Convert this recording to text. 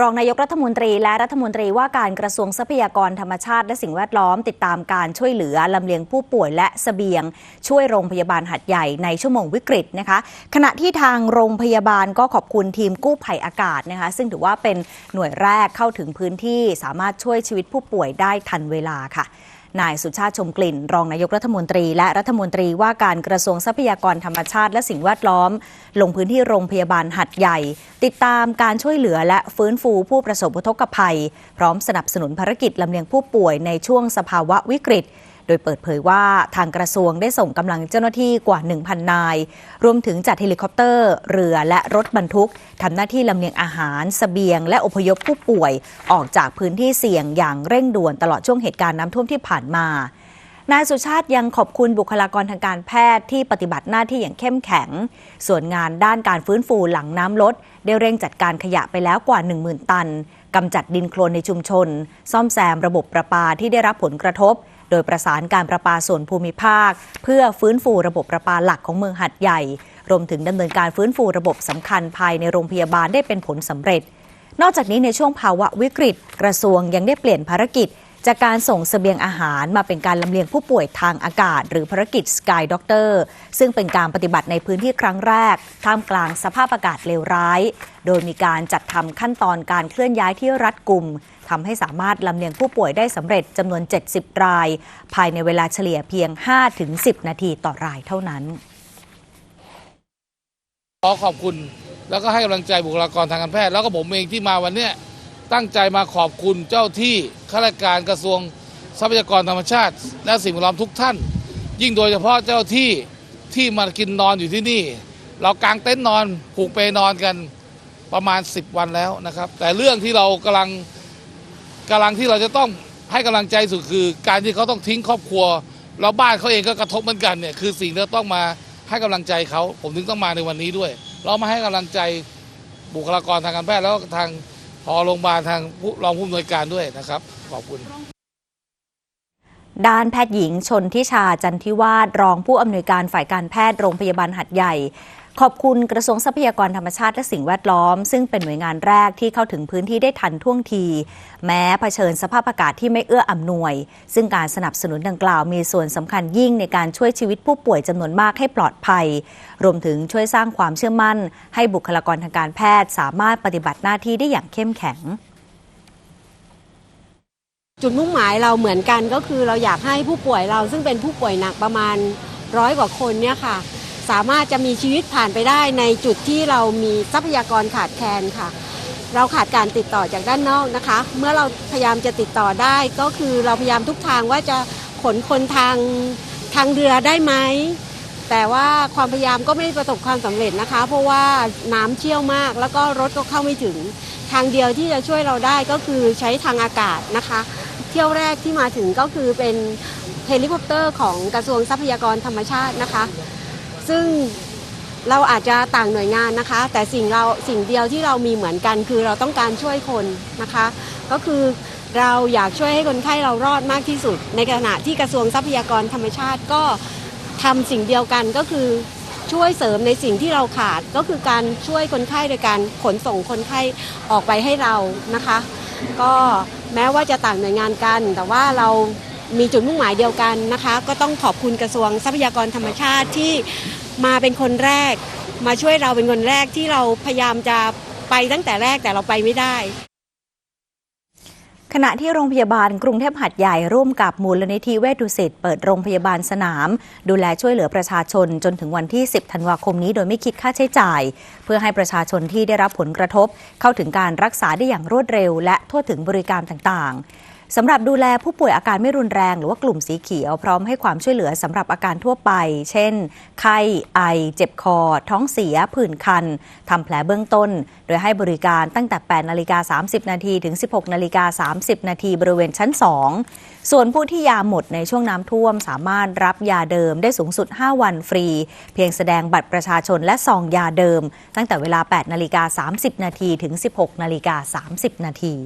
รองนายกรัฐมนตรีและรัฐมนตรีว่าการกระทรวงทรัพยากรธรรมชาติและสิ่งแวดล้อมติดตามการช่วยเหลือลำเลียงผู้ป่วยและสเสบียง ช่วยโรงพยาบาลหัดใหญ่ในชั่วโมงวิกฤตนะคะ ขณะที่ทางโรงพยาบาลก็ขอบคุณทีมกู้ภัยอากาศนะคะ ซึ่งถือว่าเป็นหน่วยแรกเข้าถึงพื้นที่สามารถช่วยชีวิตผู้ป่วยได้ทันเวลาค่ะ นายสุชาติชมกลิ่น รองนายกรัฐมนตรี และรัฐมนตรีว่าการกระทรวงทรัพยากรธรรมชาติและสิ่งแวดล้อม ลงพื้นที่โรงพยาบาลหัดใหญ่ ติดตามการช่วยเหลือและฟื้นฟูผู้ประสบอุทกภัย พร้อมสนับสนุนภารกิจลำเลียงผู้ป่วยในช่วงสภาวะวิกฤต โดยเปิดเผยว่าทางกระทรวงได้ส่งกำลังเจ้าหน้าที่กว่า 1,000 นาย รวมถึงจัดเฮลิคอปเตอร์ เรือและรถบรรทุกทำหน้าที่ลำเลียงอาหารสเสบียง และอพยพผู้ป่วยออกจากพื้นที่เสี่ยงอย่างเร่งด่วนตลอดช่วงเหตุการณ์น้ำท่วมที่ผ่านมานายสุชาติยังขอบคุณบุคลากรทางการแพทย์ที่ปฏิบัติหน้าที่อย่างเข้มแข็ง ส่วนงานด้านการฟื้นฟูหลังน้ำลด ได้เร่งจัดการขยะไปแล้วกว่า 10,000 ตัน กำจัดดินโคลนในชุมชน ซ่อมแซมระบบประปาที่ได้รับผลกระทบ โดยประสานการประปาส่วนภูมิภาค เพื่อฟื้นฟูระบบประปาหลักของเมืองหัดใหญ่ รวมถึงดำเนินการฟื้นฟูระบบสำคัญภายในโรงพยาบาลได้เป็นผลสำเร็จ นอกจากนี้ในช่วงภาวะวิกฤต กระทรวงยังได้เปลี่ยนภารกิจ จากการส่งเสบียงอาหารมาเป็นการลำเลียงผู้ป่วยทางอากาศ หรือภารกิจ Sky Doctor ซึ่งเป็นการปฏิบัติในพื้นที่ครั้งแรก ท่ามกลางสภาพอากาศเลวร้าย โดยมีการจัดทำขั้นตอนการเคลื่อนย้ายที่รัดกุมทำให้สามารถลำเลียงผู้ป่วยได้สำเร็จจำนวน 70 ราย ภายในเวลาเฉลี่ยเพียง 5-10 นาทีต่อรายเท่านั้นขอขอบคุณแล้วก็ให้กำลังใจบุคลากรทางการแพทย์แล้วก็ผมเองที่มาวันเนี้ย ตั้งใจมาขอบคุณเจ้าที่ข้าราชการกระทรวงทรัพยากรธรรมชาติ และสิ่งแวดล้อมทุกท่าน ยิ่งโดยเฉพาะเจ้าที่ที่มากินนอนอยู่ที่นี่ เรากางเต็นท์นอนผูกเปนอนกันประมาณ 10 วันแล้วนะครับ แต่เรื่องที่เรากำลังกำลังที่เราจะต้องให้กำลังใจสุดคือ การที่เขาต้องทิ้งครอบครัวแล้วบ้านเขาเองก็กระทบเหมือนกันเนี่ยคือสิ่งที่เราต้องมาให้กำลังใจเขาผมถึงต้องมาในวันนี้ด้วย เรามาให้กำลังใจบุคลากรทางการแพทย์แล้วก็ทาง พอโรงพยาบาลทางรองผู้อำนวยการด้วยนะครับ ขอบคุณ ด้านแพทย์หญิงชนทิชาจันทิวาสรองผู้อำนวยการฝ่ายการแพทย์โรงพยาบาลหัดใหญ่ ขอบคุณกระทรวงทรัพยากรธรรมชาติและสิ่งแวดล้อม ซึ่งเป็นหน่วยงานแรกที่เข้าถึงพื้นที่ได้ทันท่วงที แม้เผชิญสภาพอากาศที่ไม่เอื้ออำนวย ซึ่งการสนับสนุนดังกล่าวมีส่วนสำคัญยิ่งในการช่วยชีวิตผู้ป่วยจำนวนมากให้ปลอดภัย รวมถึงช่วยสร้างความเชื่อมั่น ให้บุคลากรทางการแพทย์สามารถปฏิบัติหน้าที่ได้อย่างเข้มแข็ง จุดมุ่งหมายเราเหมือนกันก็คือเราอยากให้ผู้ป่วยเราซึ่งเป็นผู้ป่วยหนักประมาณร้อยกว่าคนเนี่ยค่ะ สามารถจะมีชีวิตผ่านไปได้ในจุดที่เรามีทรัพยากรขาดแคลนค่ะ เราขาดการติดต่อจากด้านนอกนะคะ เมื่อเราพยายามจะติดต่อได้ก็คือเราพยายามทุกทางว่าจะขนคนทางทางเรือได้ไหมแต่ว่าความพยายามก็ไม่ประสบความสำเร็จนะคะ เพราะว่าน้ำเชี่ยวมาก แล้วก็รถก็เข้าไม่ถึง ทางเดียวที่จะช่วยเราได้ก็คือใช้ทางอากาศนะคะ เที่ยวแรกที่มาถึงก็คือเป็นเฮลิคอปเตอร์ของกระทรวงทรัพยากรธรรมชาตินะคะ ซึ่งเราอาจจะต่างหน่วยงานนะคะ แต่สิ่งเราสิ่งเดียวที่เรามีเหมือนกัน คือเราต้องการช่วยคนนะคะ ก็คือเราอยากช่วยให้คนไข้เรารอดมากที่สุด ในขณะที่กระทรวงทรัพยากรธรรมชาติก็ทำสิ่งเดียวกันก็คือช่วยเสริมในสิ่งที่เราขาดก็คือการช่วยคนไข้โดยการขนส่งคนไข้ออกไปให้เรานะคะ ก็แม้ว่าจะต่างหน่วยงานกัน แต่ว่าเรามีจุดมุ่งหมายเดียวกันนะคะ ก็ต้องขอบคุณกระทรวงทรัพยากรธรรมชาติที่มาเป็นคนแรก มาช่วยเราเป็นคนแรกที่เราพยายามจะไปตั้งแต่แรกแต่เราไปไม่ได้ ขณะที่โรงพยาบาลกรุงเทพหัดใหญ่ร่วมกับมูลนิธิเวชดุสิตเปิดโรงพยาบาลสนาม ดูแลช่วยเหลือประชาชนจนถึงวันที่ 10 ธันวาคมนี้โดยไม่คิดค่าใช้จ่าย เพื่อให้ประชาชนที่ได้รับผลกระทบ เข้าถึงการรักษาได้อย่างรวดเร็ว และทั่วถึงบริการต่างๆ สำหรับดูแลผู้ป่วยอาการไม่รุนแรง หรือว่ากลุ่มสีเขียวพร้อมให้ความช่วยเหลือสำหรับอาการทั่วไป เช่น ไข้ ไอ เจ็บคอ ท้องเสีย ผื่นคันทำแผลเบื้องต้น โดยให้บริการตั้งแต่ 8 นาฬิกา 30 นาทีถึง 16 นาฬิกา 30 นาทีบริเวณชั้น 2 ส่วนผู้ที่ยาหมดในช่วงน้ำท่วม สามารถรับยาเดิมได้สูงสุด 5 วันฟรี เพียงแสดงบัตรประชาชนและซองยาเดิม ตั้งแต่เวลา 8 นาฬิกา 30 นาทีถึง 16 นาฬิกา 30 นาที